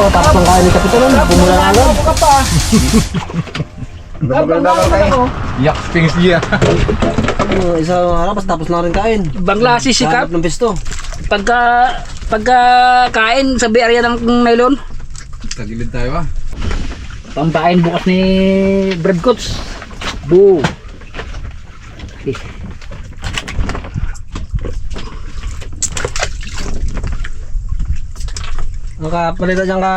pagkatapos ng kain ni Kapitolon, pumula na agad. Yak pings. Uh, Isa araw, basta tapos na rin kain. Bangla si Sikap. Hanap ng pisto. Pagka, pagka kain sa area ng nylon, Tagilid tayo ah. pambain bukas ni Brad Coats. Bu. Ano ka, palitan dyan ka.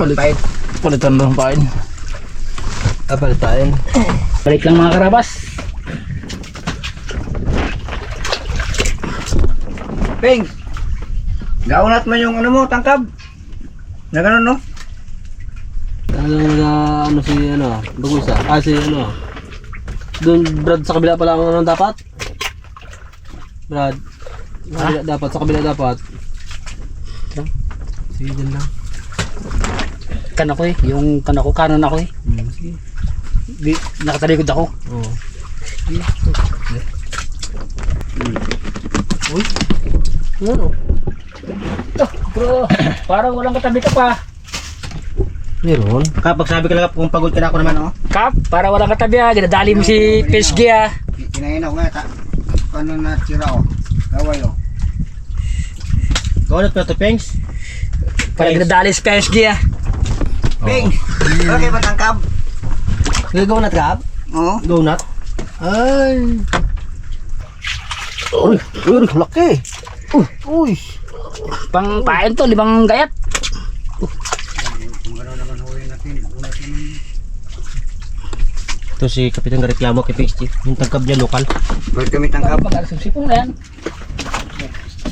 Palit. Palitan ng pain. Ah, palitain. Balik lang mga karabas. Ping! Gaunat mo yung ano mo, tangkab. Na ganun, no? Ano na, ano si, ano, bagusa. Ah, si, ano. Doon, Brad, sa kabila pala ang ano dapat? Brad. Kabila dapat, sa kabila dapat. Sige, dyan lang. Kan ako eh. Yung kan ako, kanan ako eh. Hmm, sige. Di, nakatalikod ako. Oo. Uy. Ano? Oh, bro, parang walang katabi ka pa. Meron. Kapag sabi ka lang kung pagod ka na ako naman, oh. Kap, para walang katabi ah. Ginadali mo si PSG ah. Kinain ako nga, ta. Paano na tira, oh. Kaway, oh. Gaunat mo ito, Pings? Para ginadali si PSG ah. Ping! Okay ba tangkab? Gagawa na trap? Oo. Donut? Ay. Uy, uy, laki. Uy, uy. Pang pain to, limang gayat. Ito si Kapitan Gareklamo kay PSG. Yung tangkab niya lokal. Ba't kami tangkab? Pag-alasong na yan.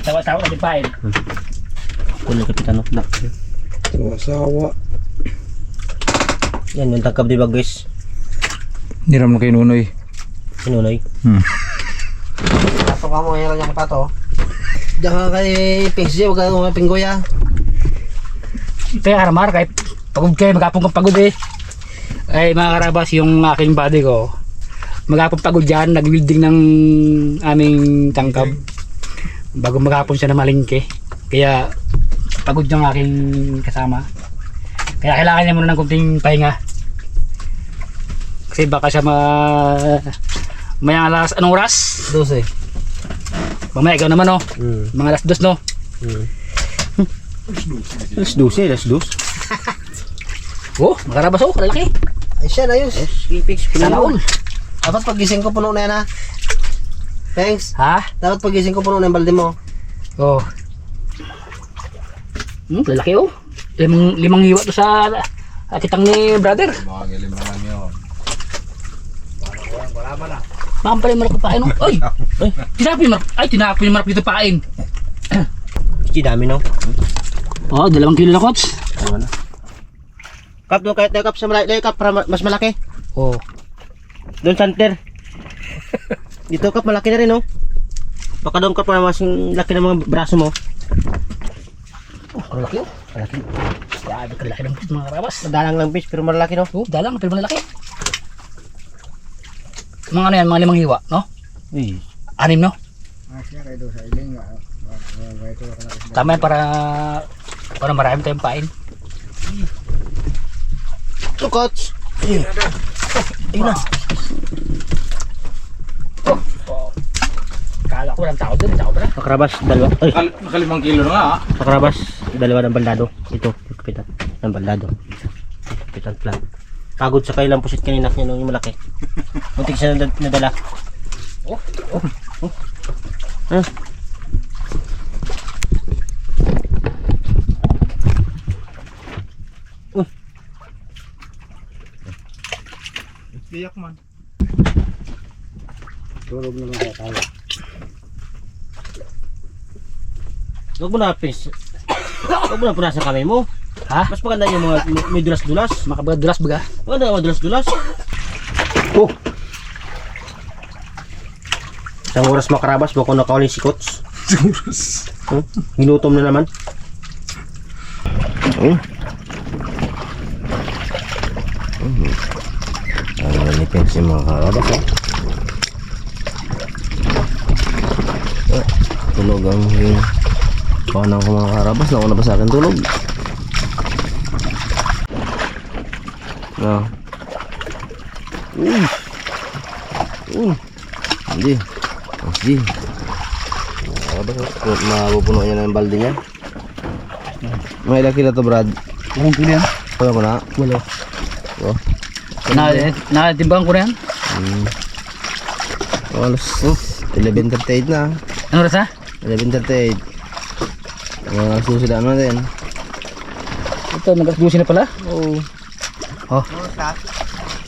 Tawa-tawa na di pain. Kunin ni Kapitan. No? Na. Asawa. Yan, yung tangkab di ba guys? Niram na kay Nunoy. Sinunoy. Hmm. Pato ka mo, yan yung pato. Diyan ka kay PSG, huwag ka mga pinggoya. Kaya karamar, kahit pagod kayo, magapong kang pagod eh. Ay mga karabas, yung aking body ko, magapong pagod dyan, nag-welding ng aming tangkab. Bago magapong siya na malingke. Kaya pagod yung aking kasama. Kaya kailangan niya muna ng kunting pahinga. Kasi baka siya ma... Maya alas, anong oras? 12. Mamaya ikaw naman oh. Hmm. Mga alas dos no. Hmm. Alas 12, alas 2. Oh, makarabas oh, kalaki. Ay siya. Sige, Pix. Sana all. Dapat pagising ko puno na yan ha. Thanks. Ha? Dapat pagising ko puno na yung balde mo. Oh. Hmm, lalaki oh. Limang, limang hiwa to sa ah, kitang ni brother. Mga gilim naman yun. Baka pala yung marap pain oh. Ay! Ay! Tinapin marap. Ay, tinapin marap dito pain. Sige, dami no. Oh, dalawang kilo na kots. Tama na. Kap, doon kahit na kap sa malaki, kap para ma- mas malaki. Oh. Doon center. Dito kap, malaki na rin no. Baka doon kap para mas laki ng mga braso mo. Oh, kalaki oh. Kalaki. Grabe kalaki ng fish mga karabas. Madalang lang fish pero malaki no. Oh, dalang, pero malaki. Mga ano yan, mga limang hiwa, no? Uy. Anim, no? Ah, iling, ah. Tama yan para para marami tayong pain. Ayun. Ayun na. Oh. Oh. Kala ko walang tao doon, tao pala. Pakrabas, dalawa. Ay, Nakal nakalimang kilo na nga ah. pakrabas, dalawa ng bandado. Ito, yung kapitan. Ng bandado. Kapitan plan. Pagod sa kailang pusit kanina niya nung yung malaki. Muntik siya nad- nadala. Oh, Ah. Iyak man. Tulog na lang kaya tayo. Huwag mo na, pins. Huwag mo na punasan kamay mo. Ha? Mas maganda yung mga may- may dulas-dulas. Makabadulas baga. Maganda yung mga dulas-dulas. Oh. Isang oras makarabas, baka nakawalin si Coach. Hmm? Ginutom na naman. Hmm. Ano ni Pins yung mga karabas, ha? Oh, tulog ang yung Mukha nang kumakarabas. Nauna ba sa akin tulog? No. Uy! Uy! Hindi. Oh, Hindi. Nakarabas. Mapupuno niya na yung balde niya. May laki na to, Brad. Anong pili yan? Wala ko na. Wala. Oh. Na, eh, nakatimbang ko na yan? Hmm. Alas, oh, 11.38 na. Ano oras ha? 11.38. Mga susunod ano din. Ito, nag-alas na pala. Oo. Oh.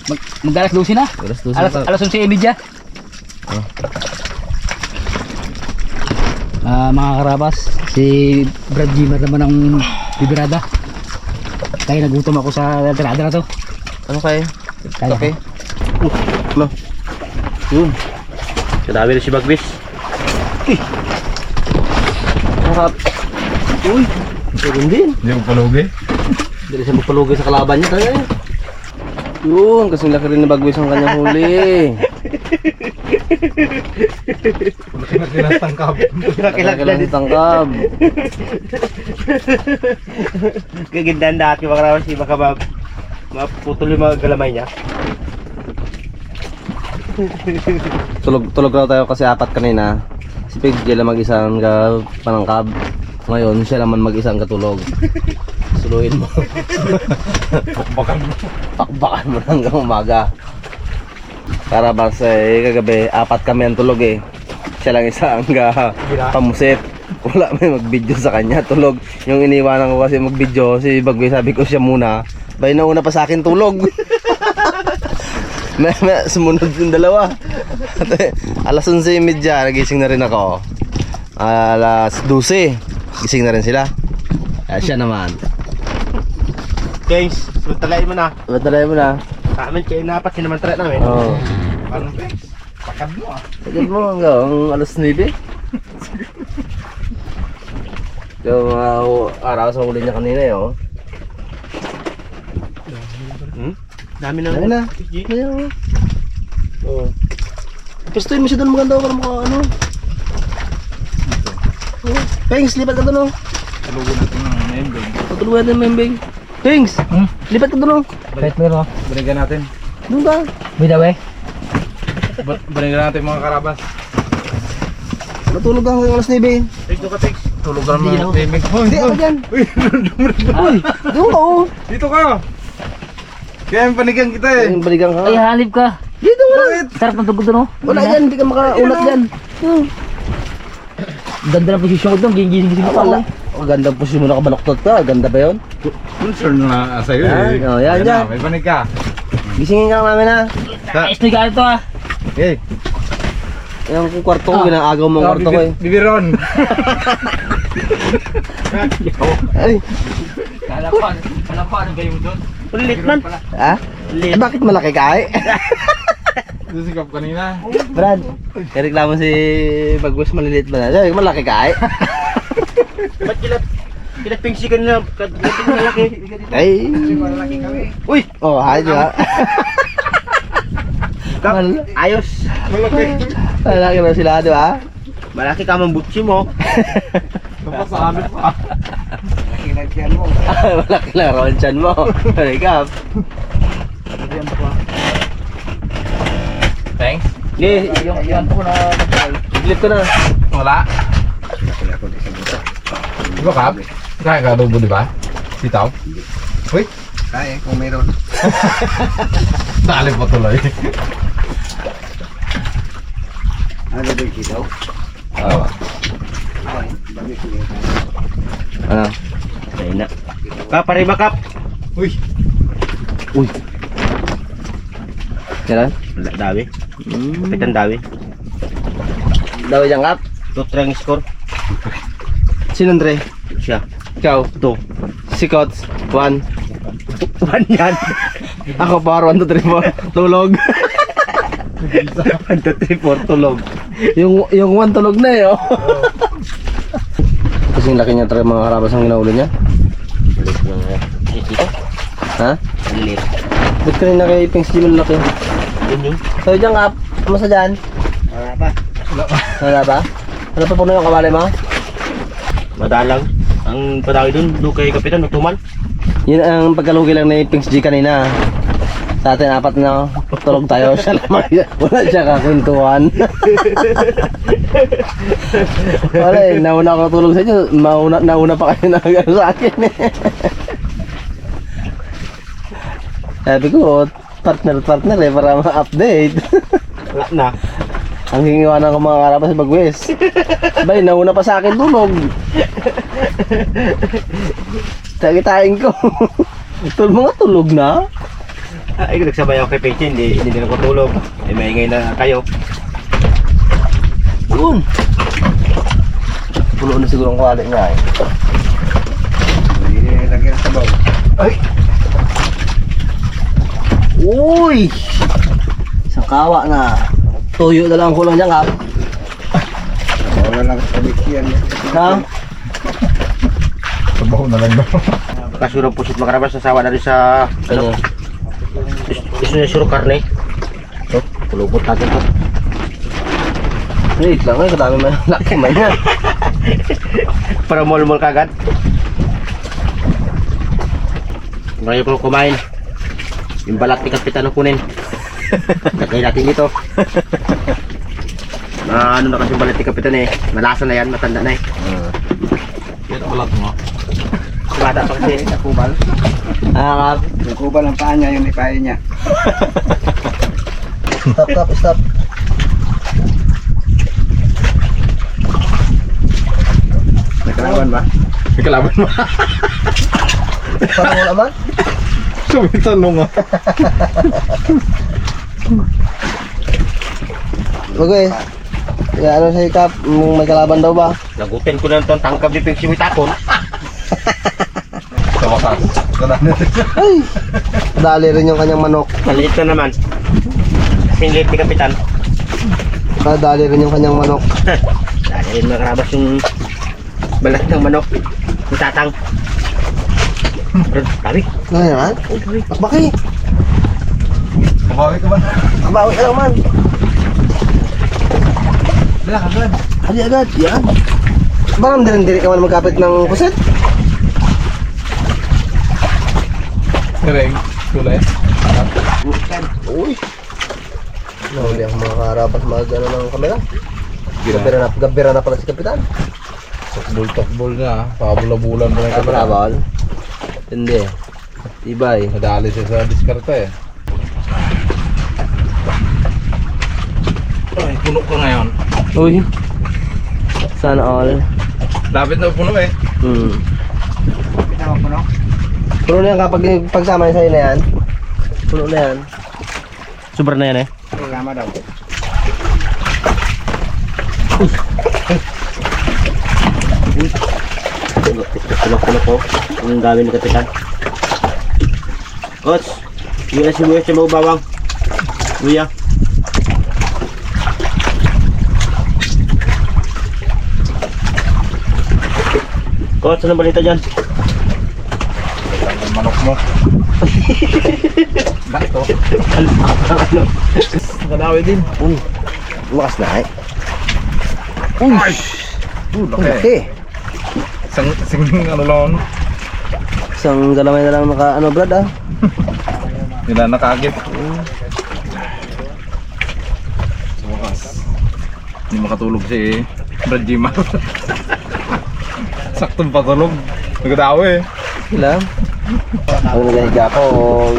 Mag mag-alas 12 na. Alas 12 Alas, na. alas 11 media. Oh. Ah, mga karabas, si Brad Jimmer naman ang bibirada. Kaya nagutom ako sa tirada na to. Ano kayo? Kaya Okay. Uh, no. Yun. Kadami na si Bagbis. Sarap. Uy. Meron din. Hindi mo palugi. Dili siya magpalugay sa kalaban niya talaga eh. Yun, kasing laki rin na bagwis ang kanyang huli. Laki na tangkab. Laki lang si tangkab. Kagandaan dati mga karawas, di baka ma maputol yung mga galamay niya. Tulog, tulog raw tayo kasi apat kanina. Si Pig lang mag-isang ka panangkab. Ngayon, siya naman mag-isang katulog. Suluhin mo. Bakbakan mo. Pakbakan mo hanggang umaga. Para ba sa eh, kagabi, apat kami ang tulog eh. Siya lang isa ang pamusit. Wala may mag-video sa kanya, tulog. Yung iniwanan ko kasi mag-video, si Bagwe sabi ko siya muna. Bay na una pa sa akin tulog. may, may, sumunod yung dalawa. At, alas 11.30, nagising na rin ako. Alas 12, gising na rin sila. Kaya siya naman. Guys, sumantalain mo na. Na mo na? Sa amin, kayo napat, sinamantala namin. Oo. Oh. Parang Bex. Pakad mo ah. Tagad mo hanggang alas 9. Yung uh, araw sa huli niya kanina eh, oh. Dami na. Dami na. Ayan, oh. Pistoy mo siya doon maganda para mukha ano. Oh. Pengs, lipat ka doon oh. Palugi natin ng membing. Patulungan natin membing. Pengs, Hmm? lipat ka doon oh. Kahit meron ako. Balikan natin. Doon ka. By the way, Ba- Balikan natin mga karabas. Matulog ka hanggang alas 9. Text ka, text. Tulog ka naman ng membing. Hoy, Hindi ako dyan. Uy, doon ka oh. Dito ka. Kaya yung panigan kita eh. Ayun, balikan ka. ay halip ka. Dito nga? Sarap ng tugod doon oh. Wala yan, hindi ka makaunat yan. Hmm. Ganda ng posisyon ko doon, gigising-gising ko ako. Oh, ganda po siya mo nakabaloktot ka. Ganda ba yun? Concern na sa'yo eh. Yan, oh, yan, Yan May panig ka. Gisingin ka namin ha. Sa- Ayos na gano'n to ah. Okay. Yung kwarto ko, ginagaw mo ang kwarto ko eh. bibi- Bibiron. Ay, Kala ko, kala ko ano gayon doon. Ulit man. ha? Eh, bakit malaki ka eh? Sisikap kanina. Brad, reklamo si Bagwes maliliit ba na? Malaki ka eh? Ba't kilat? Kilat pingsi ka nila. Kilat malaki. Ay. Uy! Oh, hi, di ba? Ayos. Malaki na sila, di ba? Malaki ka mang butsi mo. Tapos sa amin pa. malaki na raw ang tiyan mo. Halika. Sige, yung, yung ko na. Flip ko na. Wala. Di ba kap? Kaya ka adobo di ba? Sitaw? Uy. Kaya kung mayroon. Dali pa tuloy. Ano ba yung sitaw? Oo. Ano? Ayun na. Kap, pare ba kap? Uy. Uy. Yan Wala, dawi. Hmm. Kapitan dawi. Daw dyan kap. Tutrang score. Sino Andre? Siya. Ikaw. Ito. Si Kots. One. One yan. Ako par. One, two, three, four. Tulog. One, two, three, four, tulog. yung, yung one tulog na eh. Oh. Kasing laki niya talaga mga karabas ang ginaulo niya. Ulit lang yan. Ha? Ulit. Ba't kanina kay Pings Jim ang laki? So dyan kap. Kamusta dyan? Wala pa. Wala ba? Ano pa puno yung kawali mo? Madalang. Ang padawi dun, doon kay Kapitan, nagtuman. Yun ang pagkalugi lang ni Pings G kanina. Sa atin apat na tulog tayo. Siya may- wala siya kakuntuhan. wala eh, nauna ako tulog sa inyo. Mauna, nauna pa kayo na gano'n sa akin eh. Sabi ko, partner partner eh, para ma-update. Wala na. Ang hingiwanan ko mga karabas sa Bagwes. Bay, nauna pa sa akin tulog. Tagitain ko. Tul mga tulog na. Ay, nagsabay ako kay Peche, hindi, hindi din ako tulog. Ay, maingay na kayo. Yun. Pulo na siguro ang kwali nga eh. Hindi lagyan sa baw. Uy! Isang kawa na. Tuyo na lang ang kulang niya kap. Wala lang sa bikyan. Ha? Sabaw na lang daw. Kasurang pusit makarabas, nasawa na rin sa... Ano? Gusto niya suro karne. So, pulupot natin to. Wait lang eh, kadami man laki man yan. Para mall-mall kagad. Ngayon ko kumain. Yung balat ni Kapitan ang kunin. Katay natin dito. Ah, ano na kasi yung balat ni Kapitan eh. Malasa na yan, matanda na eh. Yan ang balat mo. Bata pa kasi. Nakubal. Ah, kap. Yung kubal ang paa niya, yung ipain niya. Stop, stop, stop. Nakalaban ba? May kalaban mo. Parang wala man. Mo nga. Bagwes. Ya, ano sa'yo kap? May kalaban daw ba? Nagutin ko na itong tangkap ni Pixie Witakon. Sa wakas. Ganun. Ay! Dali rin yung kanyang manok. Maliit na naman. Kasing liit ni Kapitan. Dali rin yung kanyang manok. Dahil makarabas yung balat ng manok. Yung tatang. Pero, Sabi, Ano yan? Bakit? Kumawi ka man. Bawi ka lang man. Wala ka agad. Hali agad. Yan. Baka din diri ka man magkapit ng kuset. Kereng. Kulay. Uy. Nahuli ang mga karabas mag ano ng kamera. Gabira na, gabira na pala si Kapitan. Takbol na. Pabula-bulan pa na yung kamera. Hindi. Tibay. Nadali siya sa diskarte eh. Ay, puno ka ngayon. Uy. Sana all. Dapat na puno eh. Hmm. Pinama ko no? Puno na yan kapag pagsama niya sa'yo na yan. Puno na yan. Super na yan eh. Programa daw. Tulok-tulok ko. Yung gawin ni Kapitan. Coach, yung si Buya siya bawang. Buya. Coach, anong balita dyan? Ang manok mo. Bakto. Nakadawi din. Uy. Lakas na eh. Uy! Uh, laki. Okay. Isang, isang ano lang. Isang galamay na lang naka ano brad ah. Nila nakagit. Sa wakas. Hindi makatulog si Brad Jima. Saktong patulog. Nagadawi eh. Sila. Ang nagahiga ko,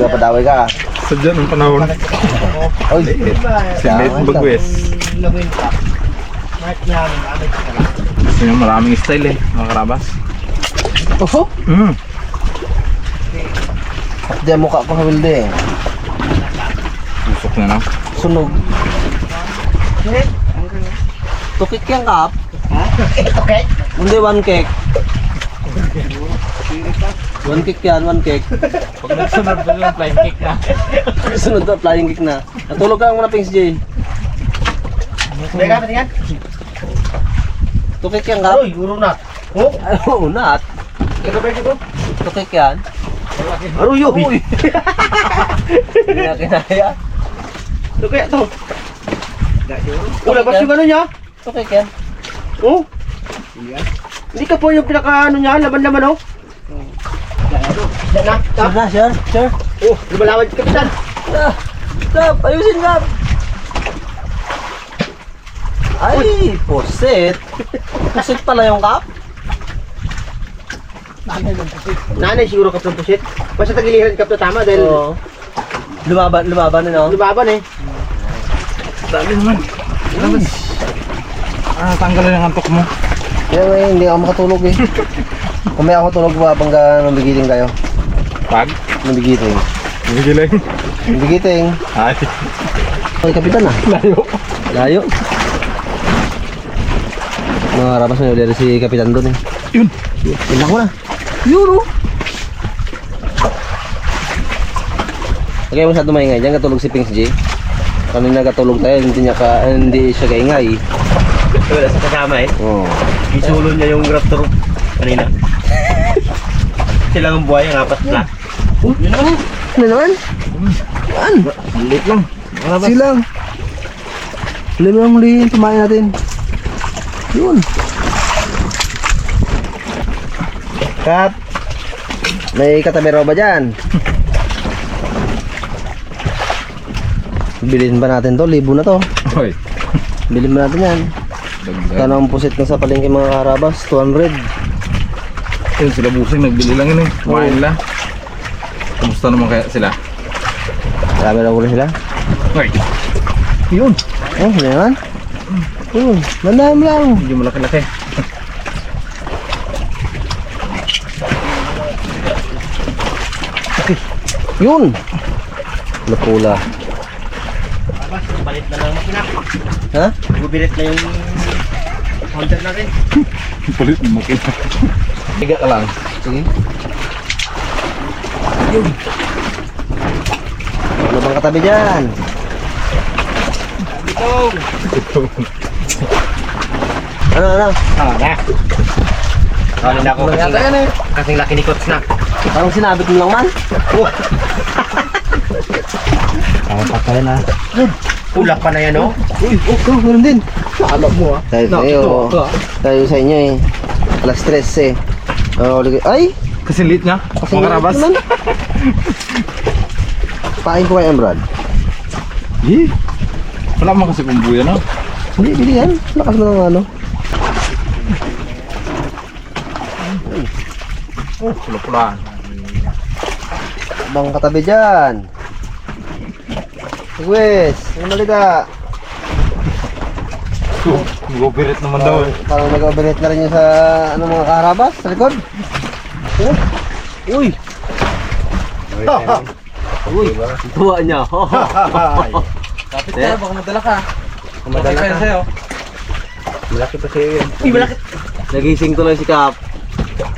gapadaway ka. Sadya ng panahon. Oy. Si Nate Bagwes. Yan, maraming style eh, mga karabas. Oho. Mm. At di ang mukha ko hawilde eh. Usok na na. Sunog. Tukik yan kap. Okay. Hindi one cake. One cake yan, one cake. Pag nagsunod na yung flying kick na. Sunod to, flying cake na. Natulog ka muna, Pings J. Teka, patingan. Tukik yan kap. Uy, guro na. Oh, Ay, oo, not. kagabay dito. Tukik yan. Aruyo. Uy. Hindi na kinaya. Ito kaya to. Wala ba yung ano niya? Tukik yan. Oh. Hindi ka po yung pinaka ano niya, laban-laban oh. Yan na. Sure na, sure, sure. Oh, lumalawan Kapitan. Ah, Kap, ayusin Kap. Ay, poset. Poset pala yung Kap. Nanay siguro kap ng pusit. Basta tagiliran kap na tama dahil Oo. Lumaban, lumaban na no? lumaban eh. Dali naman. Ah, tanggalin ang antok mo. Kaya nga hindi ako makatulog eh. Kung may ako tulog ba, bangga nabigiting kayo. Pag? Nabigiting. Nagigiling. Nabigiting. Ay. Ay, kapitan ah. Layo. Layo. Mga rabas na ulit si kapitan doon eh. Yun. Yun ako na. Yun oh. Kaya masyado maingay dyan, katulog si Pings G. Kanina katulog tayo, hindi niya ka, hindi siya kaingay. Wala sa kasama eh. Oo. Isulo niya yung raptor kanina. Sila ang buhay, ang apat na. Yun naman. Ano naman? Saan? Lit lang. Silang. Huli mo lang hulihin, tumain natin. Yun. Kap. May katabi raw ba dyan? Bilhin ba natin to? Libo na to. Hoy. Bilhin ba natin yan? Kano ang pusit ng sa palengke mga karabas? 200. Yun, sila busing nagbili lang yun eh. Kumain nila. Kumusta naman kaya sila? Marami na ulo sila. Hoy. Yun. Oh, ano yan? Yun, mandam lang. Hindi mo Yun. Napula. Tapos, balit na lang makina. Ha? Gubilit na yung counter natin. Palit mo makina. Tiga ka lang. Sige. Yun. Ano bang katabi dyan? Ano, ano? Ah, na. Kali na ako Ano kasing, eh? kasing laki ni Kots na. Parang sinabit mo lang man. Ulak pa na yan, oh. Uy, oh, oh meron din. Alam mo ah. Tayo No, sa'yo. ito. Tayo sa inyo eh. Alas 13 eh. Oh, lagi- ay! Kasi lit niya. Kasi Mga karabas. naman. Pain ko kay Emrad. Eh. Wala mo kasi kumbuya no? Hindi, bili yan. Lakas mo ng ano. Oh, pula-pulaan. Bang katabi dyan. Wes, ang maliga. Oh, Mag-operate naman daw eh. Parang nag-overheat na rin yung sa ano, mga kaharabas sa likod. Oh. Uy! Uy! Tuwa niya. Kapit ka, baka madala ka. Madala ka. sa'yo. Malaki pa sa'yo yun. Uy, malaki. Nagising tuloy si Kap.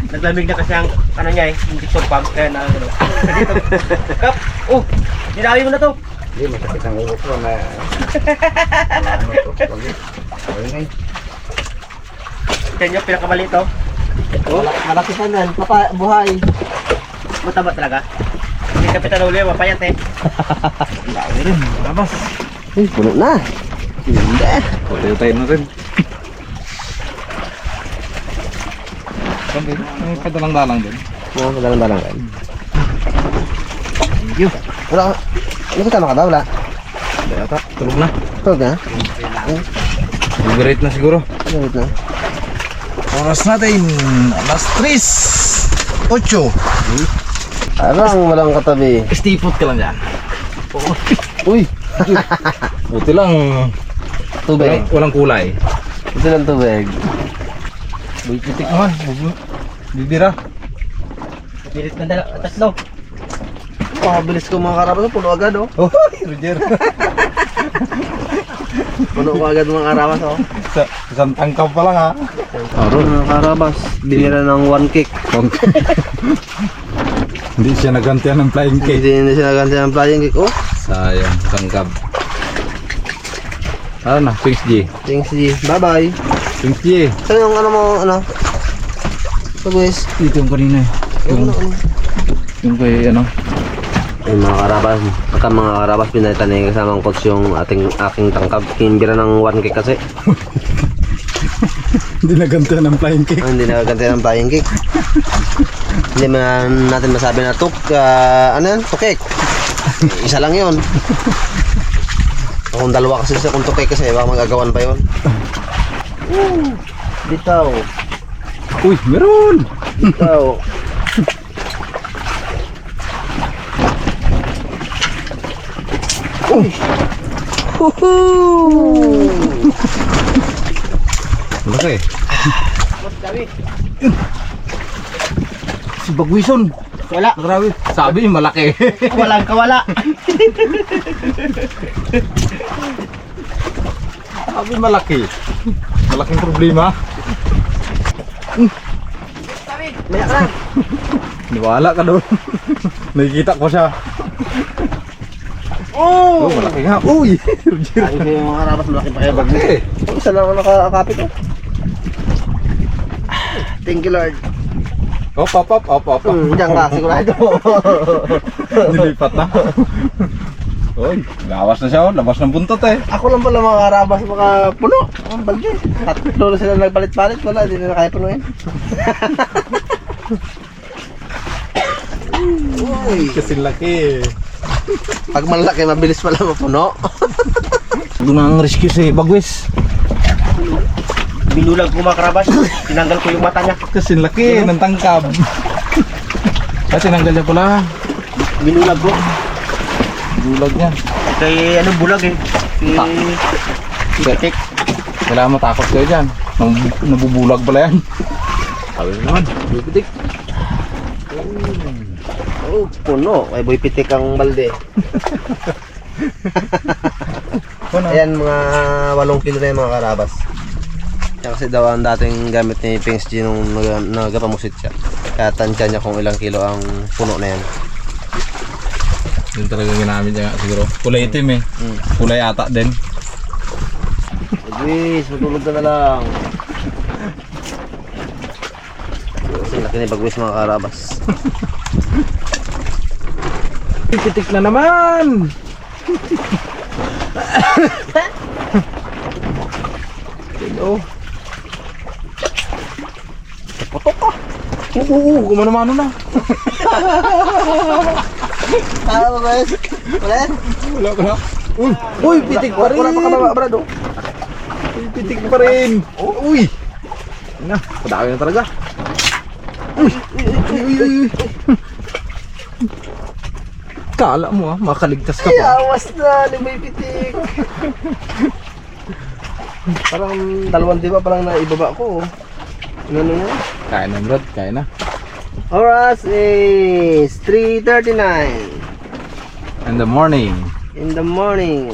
Naglamig na kasi ang, ano niya eh, hindi to pump. Kaya na, ano. Dito. Kap, oh, dinawi mo na to. Hindi, masakit ang ulo ko na... ano to? Ayun eh. Yan yung pinakamaliit, oh. Malaki pa nan. Papa, buhay. Mataba talaga. Hindi kapitan uli, mapayat eh. Dami rin, karabas. Uy, puno na. Hindi. Pwede tayo na rin. Sabi, may padalang-dalang din. Oo, dalang-dalang kan. Thank you. Wala ka. Ano kasama ka ba? Wala. Hindi ata, tulog na. Tulog na? Operate na siguro. Wait na. Oras natin, alas 3. 8. Parang walang katabi. Stipot ka lang dyan. Uy! Buti lang, Tubig. walang, walang kulay. Ito lang tubig. Buikitik naman, bibira. Pilit na dala, tatlo. Pakabilis ko mga karapas. Puno agad oh. Oh, Roger. Puno ko agad mga karapas oh. Sa, isang tangkap pa lang ha. Aro mga karabas. Binira ng one kick. Hindi siya nagantihan ng flying cake. Hindi na siya naganti ng flying kick. Oh, Sayang, tangkap. Ano na, Pings G. thanks G. Bye-bye. Pings G. Saan yung ano mo, ano? Sa buwis. Dito yung kanina eh. Yung, yung kay ano. Ay mga karabas, pagka mga karabas pinalitan na yung kasamang coach yung ating aking tangkab. Kimbira ng one kick kasi. Hindi nagantihan ng flying cake. Ah, hindi nagaganti ng flying kick. hindi man natin masabi na tuk, ah, ano yan? Tukik. Isa lang yun. Kung dalawa kasi sa kung tukay kasi, baka magagawan pa yun. Woo! Bitaw. Uy, meron! Bitaw. Malaki. Si Bagwison. Wala. Grabe. Sabi, malaki. Walang kawala. Sabi, malaki. Malaking problema. Maya ka lang. Niwala ka doon. Nakikita ko siya. Oh, malaki nga. Uy! Ay, yung mga karapas malaki pa kaya bag Malaki. Isa lang nakakapit oh. Thank you Lord. Op, op, op, op, op. Hmm, diyan ka, sigurado. Nilipat na. Uy, lawas na siya oh. Labas ng buntot eh. Ako lang pala mga karabas mga puno. Ang balde. Tatlo na sila nagpalit-palit. Wala, hindi nila kaya punuin. Uy, Kasi laki. Pag malaki, mabilis pala mapuno. Doon ang rescue si Bagwis. Binulag ko mga karabas. Tinanggal ko yung mata niya. Kasi laki ng tangkab. Ay, tinanggal niya pala. Binulag ko. Bulag niya. Kay ano bulag eh. Si... Si Pitik. Kailangan matakot kayo dyan. Nang- Nabubulag pala yan. Sabi naman, bibitik. Oh, puno. Ay, boy pitik ang balde. Ayan, mga 8 kilo na yung mga karabas. Yan kasi daw ang dating gamit ni Pings G nung nag- nagapamusit siya. Kaya tansya niya kung ilang kilo ang puno na yan. Yun talaga ginamit niya nga siguro. Kulay itim eh. Mm. Kulay ata din. Bagwis, matulog ka na lang. Kasi laki ni Bagwis mga karabas. Pitik na naman! Hello. Putok ka! Oo, oo, gumano-mano na. Ah, Bagwis? Wala? Wala ka na. Uy, uy, pitik pa rin. Wala pa ka ba, brado? Uy, pitik pa rin. Uy! Na, padami na talaga. Uy, uy, uy, uy. Kala mo ah, makaligtas ka pa. Awas na, limay pitik. parang dalawang diba parang naibaba ko. oh. Ano na yan? Kaya na, Brad, kaya na. Oras is 3.39 In the morning. in the morning.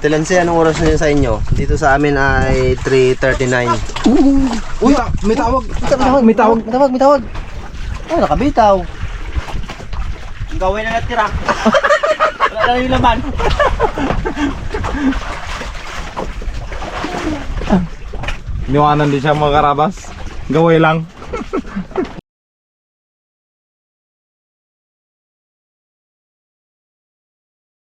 Tilansi, anong oras na yun sa inyo? Dito sa amin ay 3.39. Uy, may tawag. May tawag, may tawag, may tawag, may tawag. Oh, nakabitaw. Gawin na natira. Wala na yung laman. Niwanan din siya mga karabas. Gaway lang.